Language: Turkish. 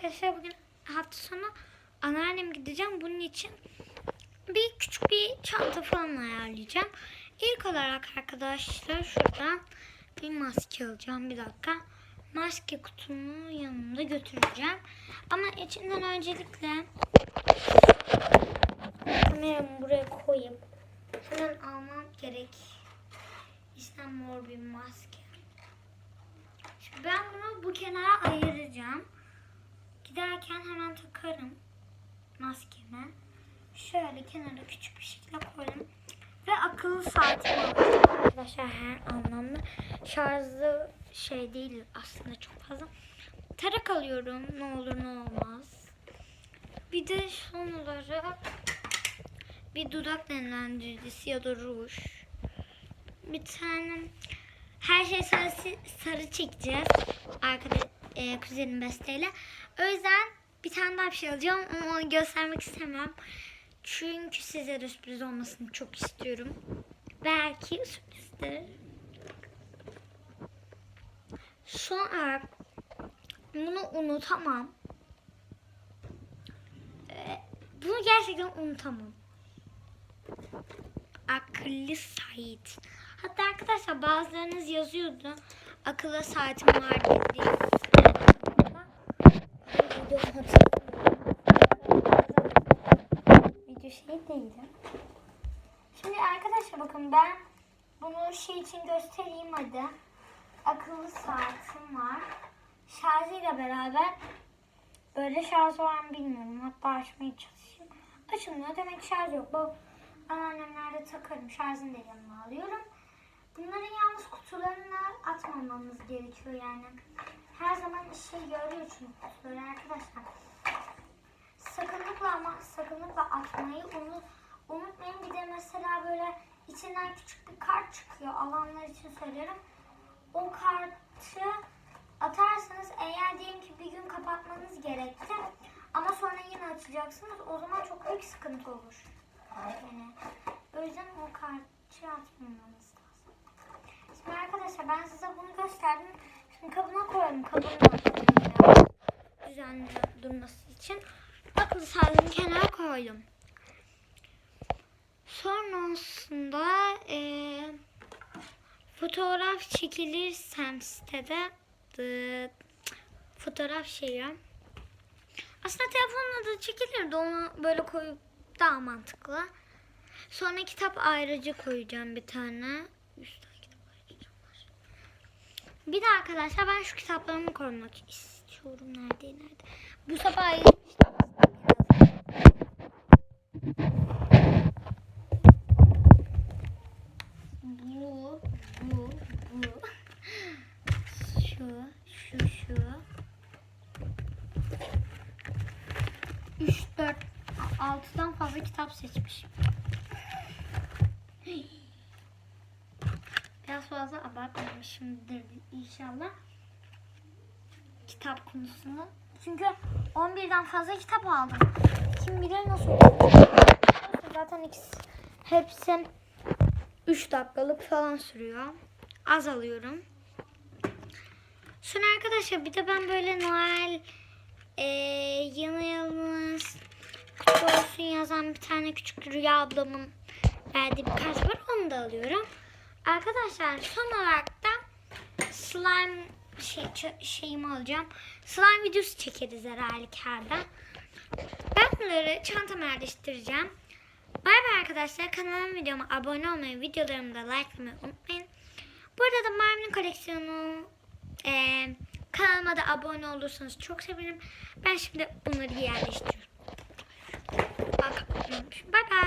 arkadaşlar bugün hafta sonu anneannem gideceğim. Bunun için bir küçük bir çanta falan ayarlayacağım. İlk olarak arkadaşlar şuradan bir maske alacağım. Bir dakika. Maske kutumu yanımda götüreceğim. Ama içinden öncelikle kameramı buraya koyup hemen almam gerek. İşte mor bir maske. Şimdi ben bunu bu kenara ayıracağım. Giderken hemen takarım maskemi. Şöyle kenara küçük bir şekilde koydum. Ve akıllı saatimi alacağım arkadaşlar her anlamda. Şarjı şey değil aslında çok fazla. Tarak alıyorum ne olur ne olmaz. Bir de son olarak bir dudak nemlendiricisi ya da ruj. Bir tane her şey sarı, sarı çekeceğiz. Arkada e, kuzenim besteyle. O yüzden bir tane daha bir şey alacağım ama onu göstermek istemem. Çünkü size de sürpriz olmasını çok istiyorum. Belki sürprizdir. Son olarak bunu unutamam. Ee, Bunu gerçekten unutamam. Akıllı saat. Hatta arkadaşlar bazılarınız yazıyordu. Akıllı saatim var diye. Video hatırlamıyorum. Video şey değildi. Şimdi arkadaşlar bakın ben bunu şey için göstereyim hadi. Akıllı saatim var. Şarjıyla beraber böyle şarj var mı bilmiyorum. Hatta açmaya çalışayım. Açılmıyor. Demek şarj yok. Bu anneannemlerde takarım. Şarjını da yanıma alıyorum. Atmamamız gerekiyor yani. Her zaman işe yarıyor çünkü kutuları arkadaşlar. Sakınlıkla ama sakınlıkla atmayı unut, unutmayın. Bir de mesela böyle içinden küçük bir kart çıkıyor. Alanlar için söylüyorum. O kartı atarsanız eğer diyelim ki bir gün kapatmanız gerekti. Ama sonra yine açacaksınız. O zaman çok büyük sıkıntı olur. Yani, o yüzden o kartı atmamanız. Şimdi arkadaşlar ben size bunu gösterdim. Şimdi kabına koyalım. Kabına düzenli durması için. Akıllı saatimi kenara koydum. Sonrasında eee fotoğraf çekilirsem sitede dı- fotoğraf şeyi. Aslında telefonla da çekilirdi. Onu böyle koyup daha mantıklı. Sonra kitap ayrıcı koyacağım bir tane. Üç tane kitap ayrıcı var. Bir de arkadaşlar ben şu kitaplarımı koymak istiyorum. Nerede nerede? Bu sabah. Bu, bu, bu. Şu, şu, şu. 3, 4, 6'dan fazla kitap seçmişim. Biraz fazla abartmamışımdır inşallah. Kitap konusunu. Çünkü 11'den fazla kitap aldım. Kim bilir nasıl. Zaten ikisi, hepsi 3 dakikalık falan sürüyor. Az alıyorum. Sonra arkadaşlar bir de ben böyle Noel e, yanı yalnız olsun yazan bir tane küçük Rüya ablamın verdiği bir kart var. Onu da alıyorum. Arkadaşlar son olarak da slime şey, şeyimi alacağım. Slime videosu çekeriz herhalde. Ben bunları çantama yerleştireceğim. Bay bay arkadaşlar. Kanalıma videoma abone olmayı, videolarımı da likelamayı unutmayın. Bu arada Marvin'in koleksiyonu e, kanalıma da abone olursanız çok sevinirim. Ben şimdi bunları yerleştiriyorum. Bak, Bay bay.